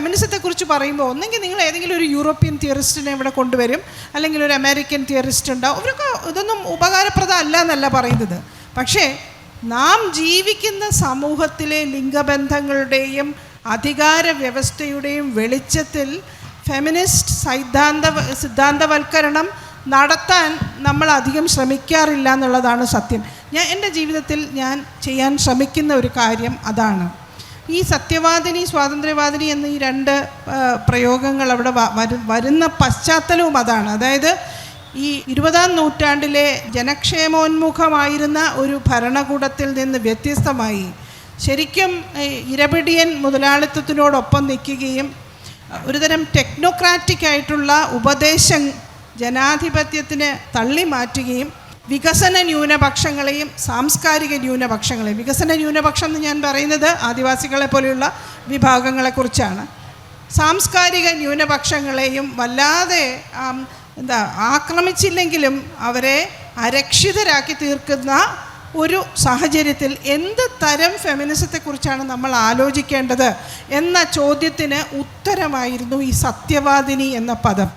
ഫെമിനിസത്തെക്കുറിച്ച് പറയുമ്പോൾ ഒന്നെങ്കിൽ നിങ്ങൾ ഏതെങ്കിലും ഒരു യൂറോപ്യൻ തിയറിസ്റ്റിനെ ഇവിടെ കൊണ്ടുവരും. അല്ലെങ്കിൽ ഒരു അമേരിക്കൻ തിയറിസ്റ്റ് ഉണ്ടാവും അവരൊക്കെ ഇതൊന്നും ഉപകാരപ്രദമല്ല എന്നല്ല പറയുന്നത്. പക്ഷേ നാം ജീവിക്കുന്ന സമൂഹത്തിലെ ലിംഗബന്ധങ്ങളുടെയും അധികാര വ്യവസ്ഥയുടെയും വെളിച്ചത്തിൽ ഫെമിനിസ്റ്റ് സൈദ്ധാന്ത സിദ്ധാന്തവൽക്കരണം നടത്താൻ നമ്മൾ അധികം ശ്രമിക്കാറില്ല എന്നുള്ളതാണ് സത്യം. ഞാൻ എന്റെ ജീവിതത്തിൽ ഞാൻ ചെയ്യാൻ ശ്രമിക്കുന്ന ഒരു കാര്യം അതാണ്. ഈ സത്യവാദിനി സ്വാതന്ത്ര്യവാദിനി എന്ന ഈ രണ്ട് പ്രയോഗങ്ങൾ അവിടെ വരുന്ന പശ്ചാത്തലവും അതാണ്. അതായത് ഈ ഇരുപതാം നൂറ്റാണ്ടിലെ ജനക്ഷേമോന്മുഖമായിരുന്ന ഒരു ഭരണകൂടത്തിൽ നിന്ന് വ്യത്യസ്തമായി ശരിക്കും ഇരപിടിയൻ മുതലാളിത്തത്തിനോടൊപ്പം നിൽക്കുകയും ഒരുതരം ടെക്നോക്രാറ്റിക് ആയിട്ടുള്ള ഉപദേശം ജനാധിപത്യത്തിന് തള്ളി മാറ്റുകയും വികസന ന്യൂനപക്ഷങ്ങളെയും സാംസ്കാരിക ന്യൂനപക്ഷങ്ങളെയും വികസന ന്യൂനപക്ഷം എന്ന് ഞാൻ പറയുന്നത് ആദിവാസികളെ പോലെയുള്ള വിഭാഗങ്ങളെക്കുറിച്ചാണ് സാംസ്കാരിക ന്യൂനപക്ഷങ്ങളെയും വല്ലാതെ എന്താ ആക്രമിച്ചില്ലെങ്കിലും അവരെ അരക്ഷിതരാക്കി തീർക്കുന്ന ഒരു സാഹചര്യത്തിൽ എന്ത് തരം ഫെമിനിസത്തെക്കുറിച്ചാണ് നമ്മൾ ആലോചിക്കേണ്ടത് എന്ന ചോദ്യത്തിന് ഉത്തരമായിരുന്നു ഈ സത്യവാദിനി എന്ന പദം.